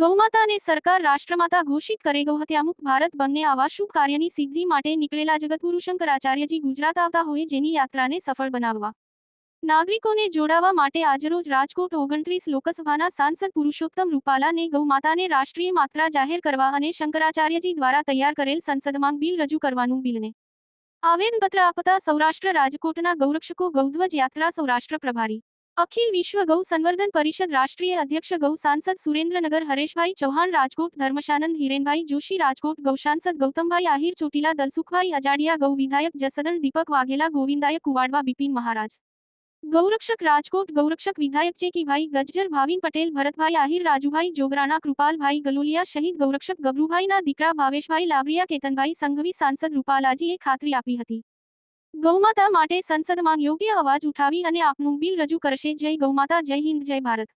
ગૌમાતાને સરકાર રાષ્ટ્રમાતા ઘોષિત કરેગો હત્યાં મુક ભારત બનને આવા શુભ કાર્યની સિદ્ધિ માટે નીકળેલા જગતપુરુષ શંકરાચાર્યજી ગુજરાત આવતા હોય જેની યાત્રાને સફળ બનાવવા નાગરિકોને જોડાવવા માટે આજરોજ રાજકોટ 29 લોકસભાના સાંસદ પુરુષોત્તમ રૂપાલાને ગૌમાતાને રાષ્ટ્રીય માતા જાહેર કરવા અને શંકરાચાર્યજી દ્વારા તૈયાર કરેલ સંસદમાંગ બિલ રજૂ કરવાનું બિલને આવેદનપત્ર આપતા સૌરાષ્ટ્ર રાજકોટના ગૌરક્ષકો ગૌધ્વજ યાત્રા સૌરાષ્ટ્રપ્રભારી अखिल विश्व गौ संवर्धन परिषद राष्ट्रीय अध्यक्ष गौ सांसद हरेश भाई चौहान राजकोट धर्मशानंद हिरेनभाई जोशी राजकोट गौशांसद भाई आहिर चोटीला दलसुखभाई अजाडिया गौ विधायक जसदन दीपक वाघेला गोविंदायक कुवाडवा बिपिन महाराज गौरक्षक राजकोट गौरक्षक विधायक चेकी भाई गज्जर भाविन पटेल भरतभाई आहिर राजूभाई जोगराना कृपाल भाई गलोलिया शहीद गौरक्षक दीकरा भावेश भाई લાબરિયા કેતનભાઈ સંઘવી સાંસદ રૂપાલાજીએ खातरी आपी હતી ગૌમાતા માટે સંસદમાં યોગ્ય અવાજ ઉઠાવી અને આપનું બિલ રજૂ કરશે જય ગૌમાતા જય હિન્દ જય ભારત